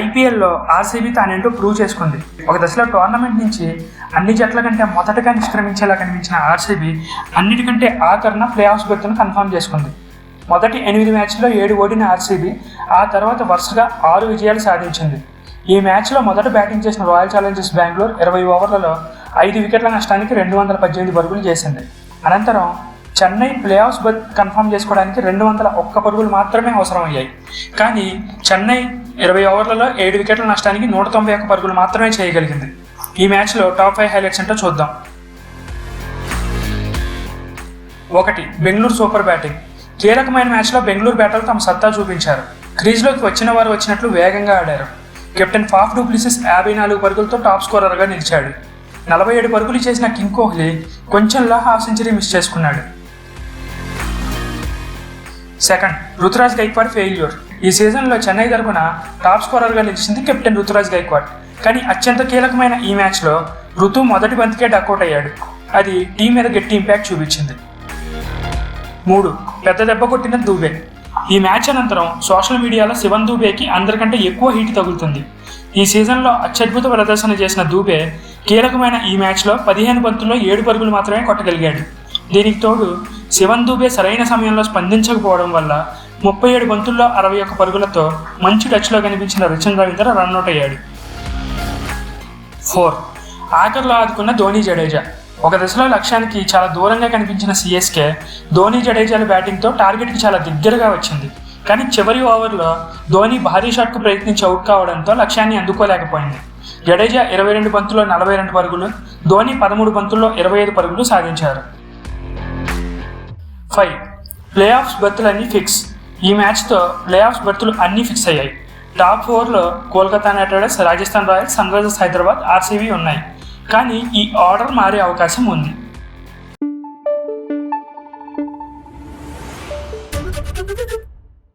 ఐపీఎల్లో RCB తానేంటో prove చేసుకుంది. ఒక దశలో టోర్నమెంట్ నుంచి అన్ని జట్ల కంటే మొదటగా నిష్క్రమించేలా కనిపించిన ఆర్సీబీ అన్నిటికంటే ఆఖరణ ప్లే ఆఫ్స్ బెర్త్ను కన్ఫర్మ్ చేసుకుంది. మొదటి ఎనిమిది మ్యాచ్లో ఏడు ఓడిన ఆర్సీబీ ఆ తర్వాత వరుసగా ఆరు విజయాలు సాధించింది. ఈ మ్యాచ్లో మొదట బ్యాటింగ్ చేసిన రాయల్ ఛాలెంజర్స్ బెంగళూరు ఇరవై ఓవర్లలో ఐదు వికెట్ల నష్టానికి రెండు వందల పద్దెనిమిది పరుగులు చేసింది. అనంతరం Chennai playoffs berth confirm చేసుకోవడానికి రెండు వందల ఒక్క పరుగులు మాత్రమే అవసరమయ్యాయి. కానీ చెన్నై ఇరవై ఓవర్లలో ఏడు వికెట్ల నష్టానికి నూట తొంభై ఒక్క పరుగులు మాత్రమే చేయగలిగింది. ఈ మ్యాచ్లో టాప్ ఫైవ్ హైలైట్స్ ఏంటో చూద్దాం. ఒకటి బెంగళూరు సూపర్ బ్యాటింగ్. కీలకమైన మ్యాచ్లో బెంగళూరు బ్యాటర్లు తమ సత్తా చూపించారు. క్రీజ్లోకి వచ్చిన వారు వచ్చినట్లు వేగంగా ఆడారు. కెప్టెన్ ఫాఫ్ డూప్లిసిస్ యాభై నాలుగు పరుగులతో టాప్ స్కోరర్గా నిలిచాడు. నలభై ఏడు పరుగులు చేసిన కింగ్ కోహ్లీ కొంచెంలా హాఫ్ సెంచరీ మిస్ చేసుకున్నాడు. Second Ruturaj Gaikwad failure. ఈ సీజన్లో చెన్నై తరపున టాప్ స్కోరర్గా నిలిచింది కెప్టెన్ రుతురాజ్ గైక్వాడ్. కానీ అత్యంత కీలకమైన ఈ మ్యాచ్లో ఋతు మొదటి బంతికే డక్అవుట్ అయ్యాడు. అది టీం మీద గట్టి ఇంపాక్ట్ చూపించింది. మూడు పెద్ద దెబ్బ కొట్టిన దూబే. ఈ మ్యాచ్ అనంతరం సోషల్ మీడియాలో శివన్ దూబేకి అందరికంటే ఎక్కువ హీట్ తగులుతుంది. ఈ సీజన్లో అత్యద్భుత ప్రదర్శన చేసిన దూబే కీలకమైన ఈ మ్యాచ్లో పదిహేను బంతుల్లో ఏడు పరుగులు మాత్రమే కొట్టగలిగాడు. దీనికి తోడు శివన్ దూబే సరైన సమయంలో స్పందించకపోవడం వల్ల ముప్పై ఏడు బంతుల్లో అరవై ఒక్క పరుగులతో మంచి టచ్లో కనిపించిన రిచన్ రవీంద్ర రన్అట్ అయ్యాడు. ఫోర్. ఆఖర్లో ఆదుకున్న ధోని జడేజా. ఒక దశలో లక్ష్యానికి చాలా దూరంగా కనిపించిన సిఎస్కే ధోని జడేజాల బ్యాటింగ్తో టార్గెట్కి చాలా దగ్గరగా వచ్చింది. కానీ చివరి ఓవర్లో ధోని భారీ షాట్కు ప్రయత్నించి అవుట్ కావడంతో లక్ష్యాన్ని అందుకోలేకపోయింది. జడేజా ఇరవై రెండు బంతుల్లో నలభై రెండు పరుగులు ధోని పదమూడు బంతుల్లో ఇరవై ఐదు పరుగులు సాధించారు. ఫైవ్. ప్లే ఆఫ్స్ బర్తులన్నీ ఫిక్స్. ఈ మ్యాచ్తో ప్లే ఆఫ్ బర్తులు అన్నీ ఫిక్స్ అయ్యాయి. టాప్ ఫోర్లో Kolkata Knight Riders Rajasthan Royals Sunrisers Hyderabad RCB ఉన్నాయి. కానీ ఈ ఆర్డర్ మారే అవకాశం ఉంది.